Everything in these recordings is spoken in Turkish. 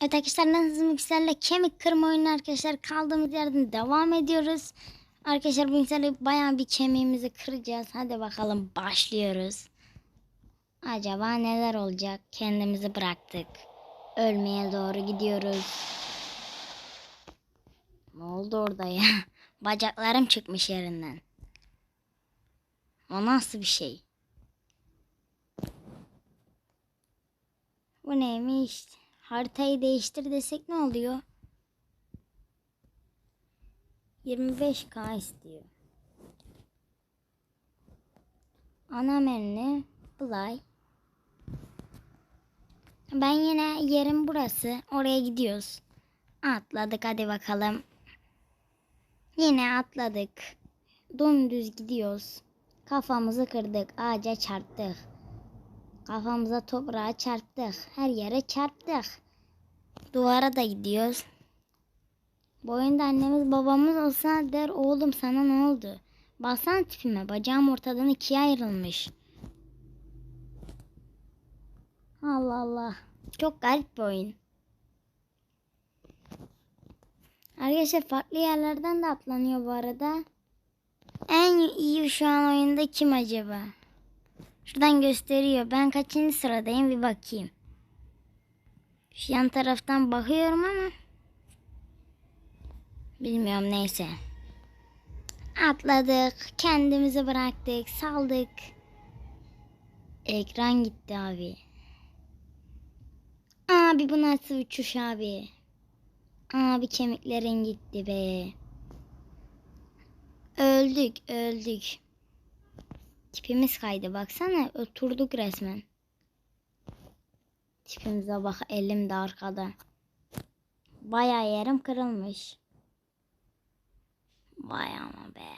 Evet arkadaşlar nasıl mikserle kemik kırma oyunu arkadaşlar kaldığımız yerden devam ediyoruz. Arkadaşlar bu mikserle bayağı bir kemiğimizi kıracağız. Hadi bakalım başlıyoruz. Acaba neler olacak? Kendimizi bıraktık. Ölmeye doğru gidiyoruz. Ne oldu orada ya? Bacaklarım çıkmış yerinden. O nasıl bir şey? Bu neymiş? Haritayı değiştir desek ne oluyor? 25k istiyor. Ana menü Play. Ben yine yerim burası. Oraya gidiyoruz. Atladık hadi bakalım. Yine atladık. Dümdüz gidiyoruz. Kafamızı kırdık. Ağaca çarptık. Kafamıza toprağa çarptık. Her yere çarptık. Duvara da gidiyoruz. Bu oyunda annemiz babamız olsa der oğlum sana ne oldu? Baksana tipime bacağım ortadan ikiye ayrılmış. Allah Allah. Çok garip bir oyun. Arkadaşlar farklı yerlerden de atlanıyor bu arada. En iyi şu an oyunda kim acaba? Şuradan gösteriyor. Ben kaçıncı sıradayım bir bakayım. Yan taraftan bakıyorum ama bilmiyorum neyse. Atladık, kendimizi bıraktık, saldık. Ekran gitti abi. Abi bu nasıl uçuş abi? Abi kemiklerin gitti be. Öldük, öldük. Tipimiz kaydı baksana oturduk resmen. Tipimize bak elim de arkada. Bayağı yerim kırılmış. Vay ama be.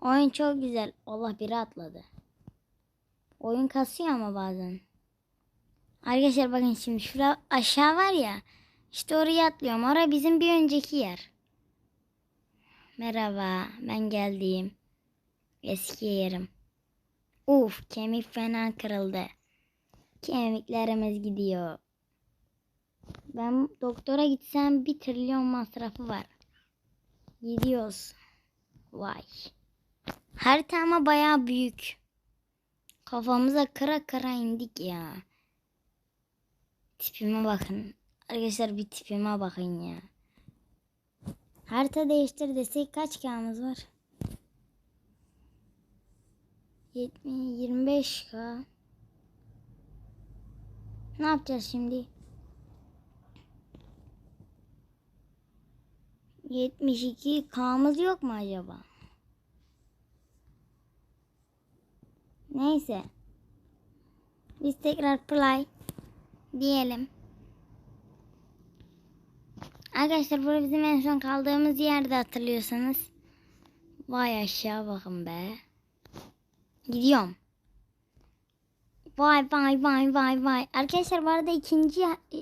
Oyun çok güzel. Allah biri atladı. Oyun kasıyor ama bazen. Arkadaşlar bakın şimdi şura aşağı var ya. İşte oraya atlıyorum. Orası bizim bir önceki yer. Merhaba ben geldim. Eski yerim. Uf kemik fena kırıldı. Kemiklerimiz gidiyor. Ben doktora gitsem bir trilyon masrafı var. Gidiyoruz. Vay. Harita ama baya büyük. Kafamıza kıra kıra indik ya. Tipime bakın. Arkadaşlar bir tipime bakın ya. Harita değiştir desek kaç kağımız var? 70, 25k. Ne yapacağız şimdi? 72 k'mız yok mu acaba? Neyse. Biz tekrar play diyelim. Arkadaşlar burada bizim en son kaldığımız yerde hatırlıyorsanız. Vay aşağı bakın be. Gidiyorum. Vay vay vay vay vay. Arkadaşlar bu arada ikinci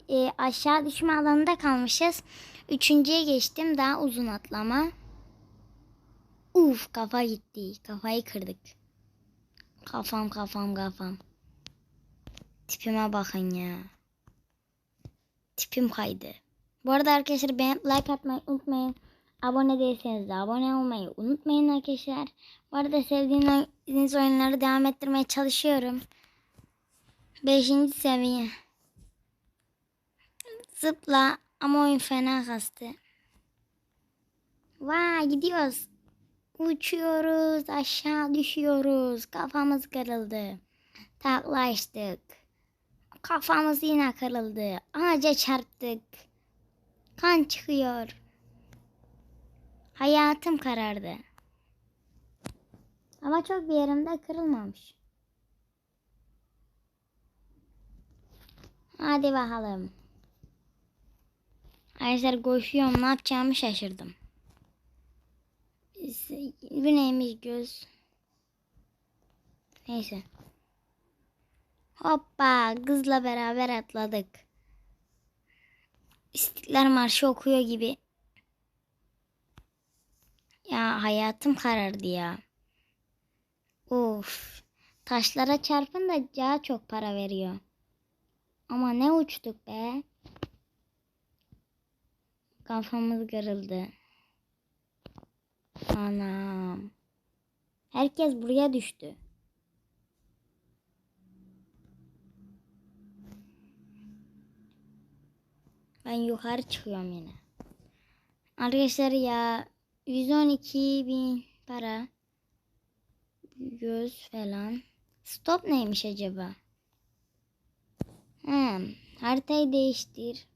e, aşağı düşme alanında kalmışız. Üçüncüye geçtim. Daha uzun atlama. Uf kafa gitti. Kafayı kırdık. Kafam kafam kafam. Tipime bakın ya. Tipim kaydı. Bu arada arkadaşlar beğenip like atmayı unutmayın. Abone değilseniz de abone olmayı unutmayın arkadaşlar. Bu arada sevdiğiniz oyunları devam ettirmeye çalışıyorum. Beşinci seviye. Zıpla ama oyun fena kastı. Vay gidiyoruz. Uçuyoruz aşağı düşüyoruz. Kafamız kırıldı. Taklaştık. Kafamız yine kırıldı. Ağaca çarptık. Kan çıkıyor. Hayatım karardı. Ama çok bir yerimde kırılmamış. Hadi bakalım. Arkadaşlar koşuyorum. Ne yapacağımı şaşırdım. Bu neymiş göz? Neyse. Hoppa kızla beraber atladık. İstiklal Marşı okuyor gibi. Ya hayatım karardı ya. Of. Taşlara çarpın da daha çok para veriyor. Ama ne uçtuk be. Kafamız kırıldı. Anam. Herkes buraya düştü. Ben yukarı çıkıyorum yine. Arkadaşlar ya 112 bin para. Göz falan. Stop neymiş acaba? Hmm, haritayı değiştir.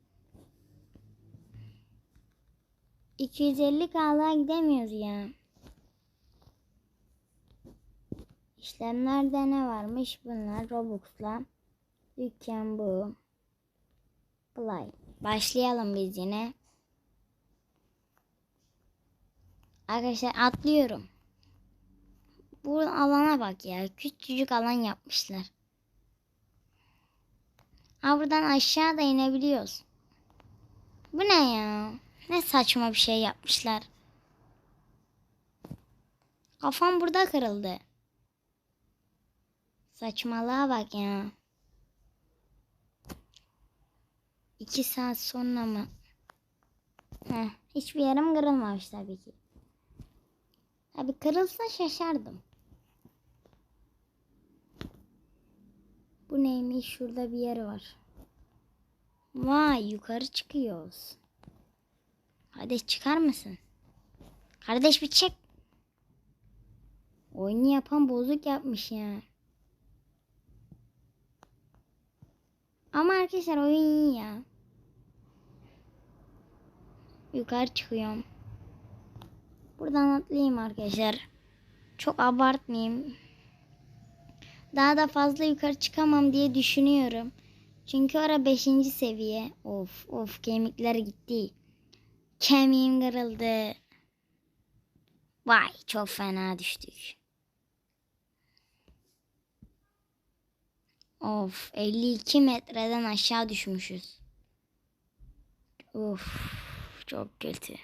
250 kala gidemiyoruz ya. İşlemlerde ne varmış? Bunlar Robux'la. Dükkan bu. Play. Başlayalım biz yine. Arkadaşlar atlıyorum. Bu alana bak ya. Küçücük alan yapmışlar. Ha buradan aşağı da inebiliyoruz. Bu ne ya? Ne saçma bir şey yapmışlar. Kafam burada kırıldı. Saçmalığa bak ya. İki saat sonra mı? Heh, hiçbir yerim kırılmamış tabii ki. Tabii kırılsa şaşardım. Bu neymiş? Şurada bir yer var. Vay yukarı çıkıyoruz. Hadi çıkar mısın? Kardeş bir çek. Oyunu yapan bozuk yapmış ya. Ama arkadaşlar oyun iyi ya. Yukarı çıkıyorum. Buradan atlayayım arkadaşlar. Çok abartmayayım. Daha da fazla yukarı çıkamam diye düşünüyorum. Çünkü ora 5. seviye. Of of kemikler gitti. Kemiğim kırıldı. Vay çok fena düştük. Of 52 metreden aşağı düşmüşüz. Of çok kötü.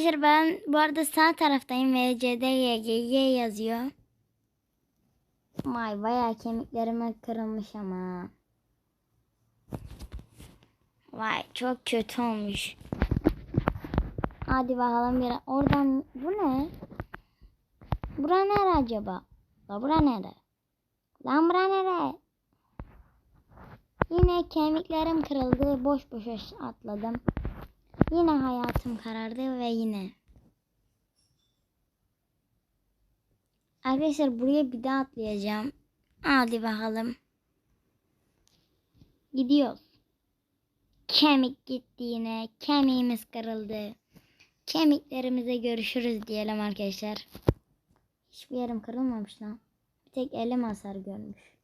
Arkadaşlar ben bu arada sağ taraftayım VCD yazıyor. Vay bayağı kemiklerime kırılmış ama. Vay çok kötü olmuş. Hadi bakalım bir oradan bu ne? Bura nere acaba? La bura nere? Lan bura nere? Yine kemiklerim kırıldı. Boş boş atladım. Yine hayatım karardı ve yine. Arkadaşlar buraya bir daha atlayacağım. Hadi bakalım. Gidiyoruz. Kemik gitti yine. Kemiğimiz kırıldı. Kemiklerimize görüşürüz diyelim arkadaşlar. Hiçbir yerim kırılmamış lan. Bir tek elim hasar görmüş.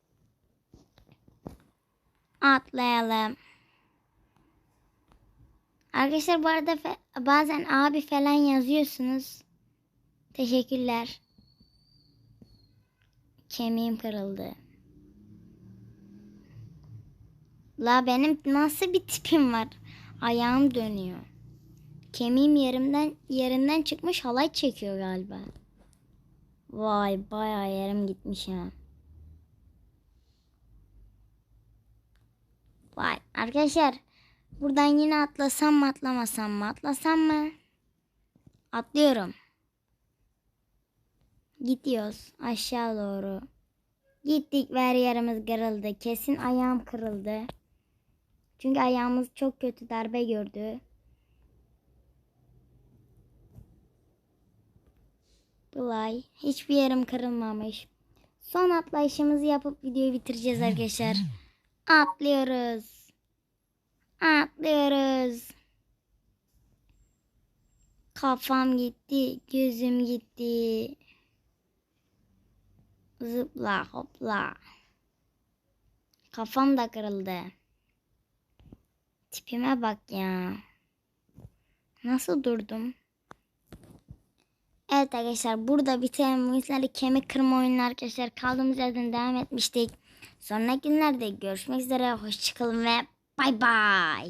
Atlayalım. Arkadaşlar bu arada bazen abi falan yazıyorsunuz. Teşekkürler. Kemiğim kırıldı. La benim nasıl bir tipim var? Ayağım dönüyor. Kemiğim yerimden yerinden çıkmış halay çekiyor galiba. Vay bayağı yerim gitmiş ya. Vay arkadaşlar buradan yine atlasam mı atlamasam mı atlasam mı? Atlıyorum. Gidiyoruz aşağı doğru. Gittik ve her yerimiz kırıldı. Kesin ayağım kırıldı. Çünkü ayağımız çok kötü darbe gördü. Bulay. Hiçbir yerim kırılmamış. Son atlayışımızı yapıp videoyu bitireceğiz arkadaşlar. Atlıyoruz. Atlıyoruz. Kafam gitti. Gözüm gitti. Zıpla hopla. Kafam da kırıldı. Tipime bak ya. Nasıl durdum? Evet arkadaşlar burada bitiren bu kemik kırma oyunu arkadaşlar kaldığımız yerden devam etmiştik. Sonraki günlerde görüşmek üzere. Hoşçakalın ve 拜拜。